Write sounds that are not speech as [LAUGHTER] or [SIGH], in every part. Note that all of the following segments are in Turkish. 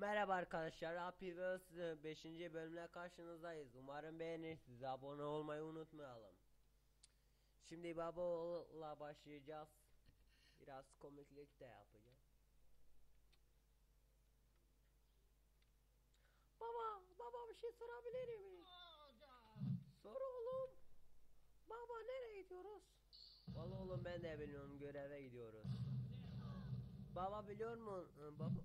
Merhaba arkadaşlar, Happy Wheels 5. bölümle karşınızdayız. Umarım beğenirsiniz. Abone olmayı unutmayalım. Şimdi Babaoğlu'la başlayacağız. Biraz komiklik de yapacağım. Baba, baba bir şey sorabilir miyim? Sor oğlum. Baba nereye gidiyoruz? Vallahi oğlum ben de bilmiyorum göreve gidiyoruz. Baba biliyor mu? Ee, Baba, baba,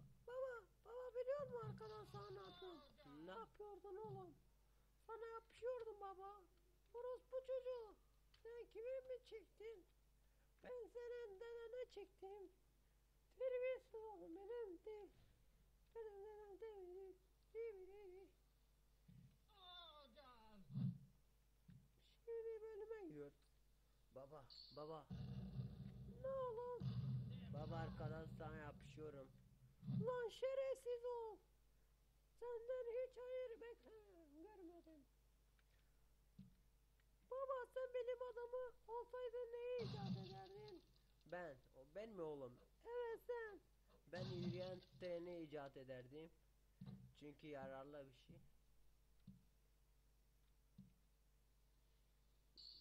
baba biliyor mu arkadan sana ne yapıyordun? Ne yapıyordun oğlum? Sana yapışıyordum baba. Orospu çocuğu. Sen kimin mi çektin? Ben senin dedene çektim. Terbiyesiz oğlum benim değil. Benim dedem değil. Şimdi bölüme gidiyoruz. Baba, baba. Ne oğlum? Baba arkadan sana yapışıyorum. Lan şerefsiz. Senden hiç hayır bekle görmedim. Baba sen benim adamı olsaydın neyi icat ederdin? Ben, o ben mi oğlum? Evet sen. Ben yürüyen treni icat ederdim. Çünkü yararlı bir şey.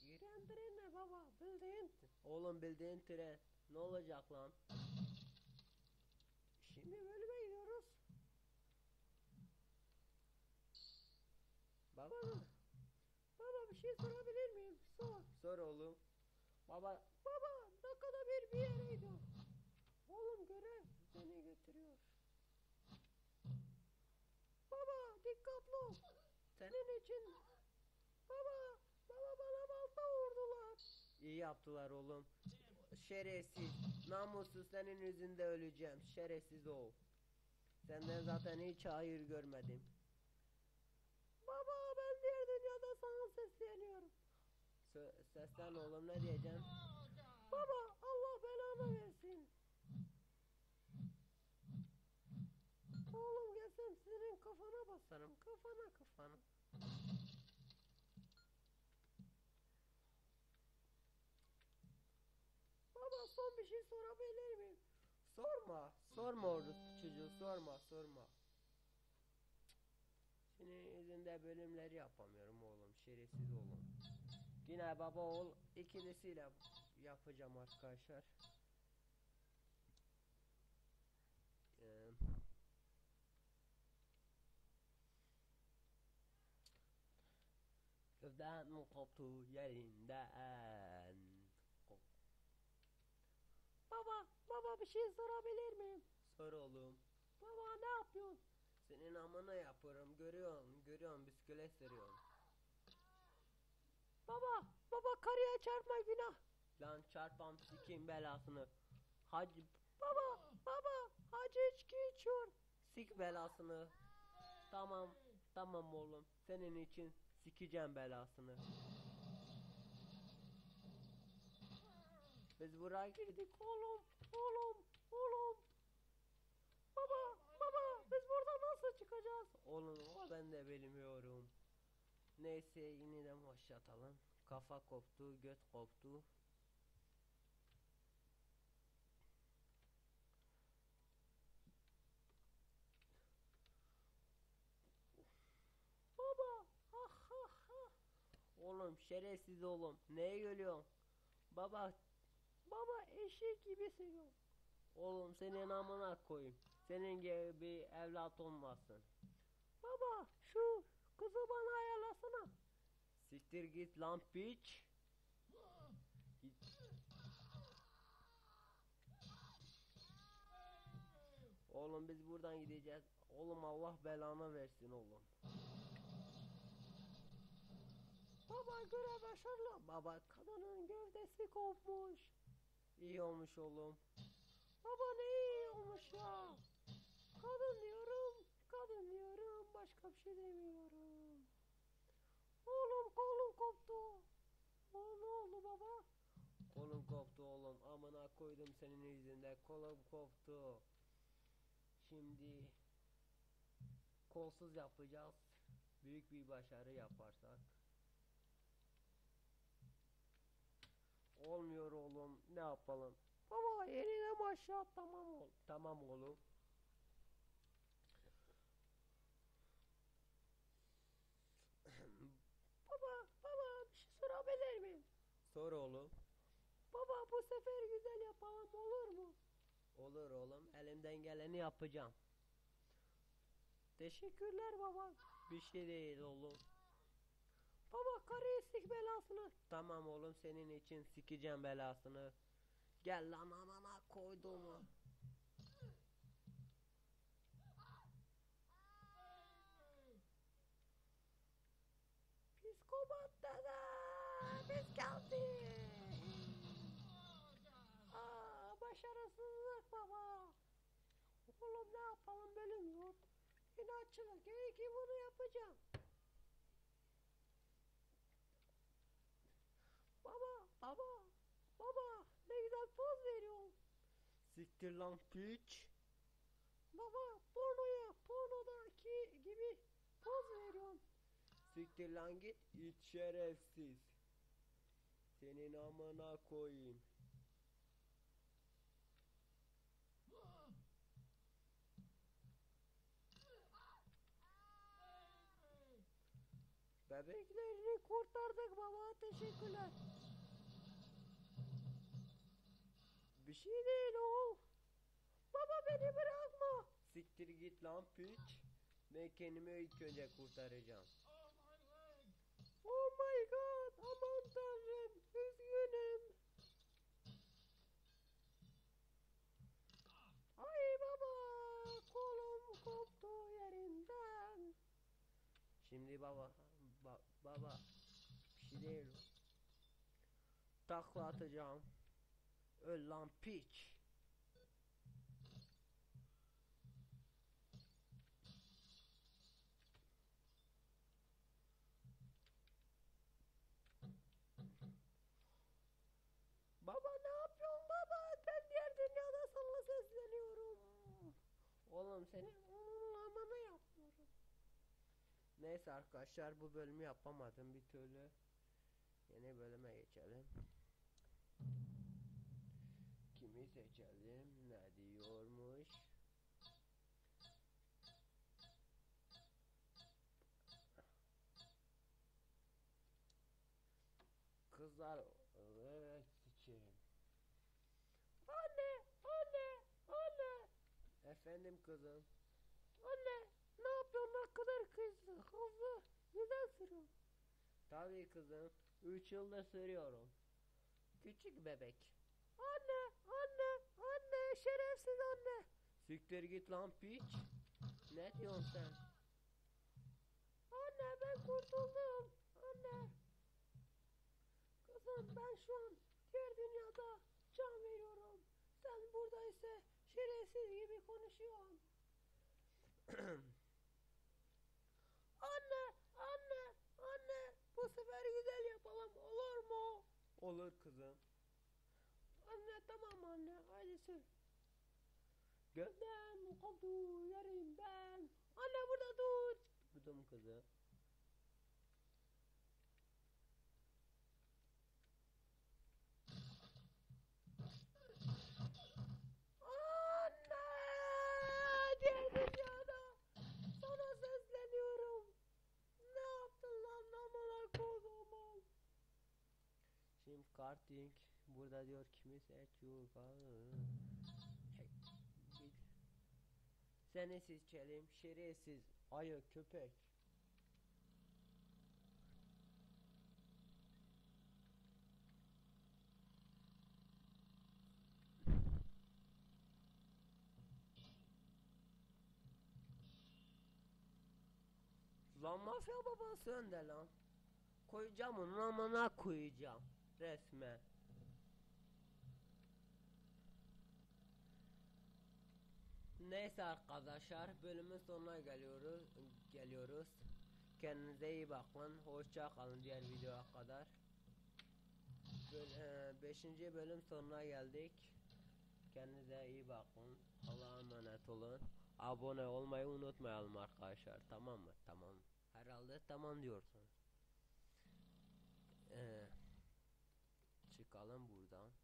Yürüyen tren ne baba? Bildiğin. Oğlum bildiğin tren. Ne olacak lan? Şimdi bölüme Baba. Baba bir şey sorabilir miyim? Sor. Sor oğlum. Baba. Baba dakikada bir bir yere gidiyor. Oğlum görev seni götürüyor. Baba dikkatli ol. Senin için. Baba. Baba bana balta vurdular. İyi yaptılar oğlum. Şerefsiz. Namussuz senin yüzünde öleceğim. Şerefsiz ol. Senden zaten hiç hayır görmedim. Baba ben diğer dünyada sana sesleniyorum. Sö- seslen oğlum ne diyeceğim? Baba Allah belanı versin. Oğlum gelsem senin kafana basarım. Kafana kafana. Baba son bir şey sorabilir miyim? Sorma. Sorma orada çocuğu sorma sorma. Senin yüzünde bölümleri yapamıyorum oğlum. Şerefsiz oğlum. Yine baba oğul ikilisiyle yapacağım arkadaşlar. Ee, Gövden koptu yerinden. Baba, baba bir şey sorabilir miyim? Sor oğlum. Baba ne yapıyorsun? Senin amına yaparım görüyorsun, görüyorsun bisiklet sürüyorsun. Baba, baba karıya çarpma günah. Lan çarpam sikeyim belasını. Hacı, baba, baba, hacı içki içiyor. Sik belasını. Tamam, tamam oğlum. Senin için sikeceğim belasını. Biz buraya girdik oğlum, oğlum, oğlum. Baba, baba, biz buradan nasıl çıkacağız? Oğlum, ben de bilmiyorum. Neyse yeniden başlatalım. Kafa koptu, göt koptu. Baba, ha ha ha. Oğlum şerefsiz oğlum. Neye gülüyorsun? Baba, baba eşek gibisin yok. Oğlum senin amına koyayım. Senin gibi bir evlat olmasın. Baba şu. Siktir git lan piç. Git. Oğlum biz buradan gideceğiz. Oğlum Allah belanı versin oğlum. Baba göre başarılı. Baba kadının gövdesi kopmuş. İyi olmuş oğlum. Baba ne iyi olmuş ya. Kadın diyorum, kadın diyorum, başka bir şey demiyorum. Oğlum kolum koptu. O ne oldu baba? Kolum koptu oğlum. Amına koydum senin yüzünden. Kolum koptu. Şimdi kolsuz yapacağız. Büyük bir başarı yaparsak. Olmuyor oğlum. Ne yapalım? Baba yeniden başlat tamam ol. Tamam oğlum. Sor oğlum. Baba bu sefer güzel yapalım olur mu? Olur oğlum. Elimden geleni yapacağım. Teşekkürler baba. Bir şey değil oğlum. Baba karıyı sik belasını. Tamam oğlum senin için sikeceğim belasını. Gel lan amana koyduğumu. Psikopat dede. Biz geldik. Aa, başarısızlık baba. Oğlum ne yapalım bölüm yok. İnatçılık. İyi ki bunu yapacağım. Baba, baba, baba ne güzel poz veriyorsun. Siktir lan piç. Baba pornoya, pornodaki gibi poz veriyorsun. Siktir lan git it şerefsiz. Senin amına koyayım. Bebek Bebeklerini kurtardık baba, teşekkürler. Bir şey değil oğul. Baba beni bırakma. siktir git lan piç. Ben kendimi ilk önce kurtaracağım. Şimdi baba ba- baba bir şey değil. o. Takla atacağım. Öl lan piç. Baba ne yapıyorsun baba? Ben diğer dünyada sana sesleniyorum. Oğlum seni Anlamını yapıyorum. Neyse arkadaşlar bu bölümü yapamadım bir türlü. Yeni bölüme geçelim. Kimi seçelim? Ne diyormuş? Kızlar evet seçelim. Anne, anne, anne, Efendim kızım. anne. Ne kadar kızdı, hızlı. Neden sürüyorsun? Tabii kızım. 3 yılda sürüyorum. Küçük bebek. Anne, anne, anne, şerefsiz anne. Siktir git lan piç. Ne diyorsun sen? Anne ben kurtuldum. Anne. Kızım ben şu an diğer dünyada can veriyorum. Sen burada ise şerefsiz gibi konuşuyorsun. [CLEARS THROAT] anne, anne, anne. Bu sefer güzel yapalım olur mu? Olur kızım. Anne tamam anne hadi sür. Gözden koptu yerim ben. Anne burada dur. Budum kızı. Anne! Diğer dünyada sana sesleniyorum. Ne yaptın lan amına kodumun? Karting burada diyor kimi seçiyor Seni seçelim şerefsiz ayı köpek. Lan mafya babası önde lan. Koyacağım onun amına koyacağım. Resmen. Neyse arkadaşlar bölümün sonuna geliyoruz. Geliyoruz. Kendinize iyi bakın. Hoşça kalın diğer videoya kadar. Böl- 5. bölüm sonuna geldik. Kendinize iyi bakın. Allah'a emanet olun. Abone olmayı unutmayalım arkadaşlar. Tamam mı? Tamam. Herhalde tamam diyorsunuz. Ee, çıkalım buradan.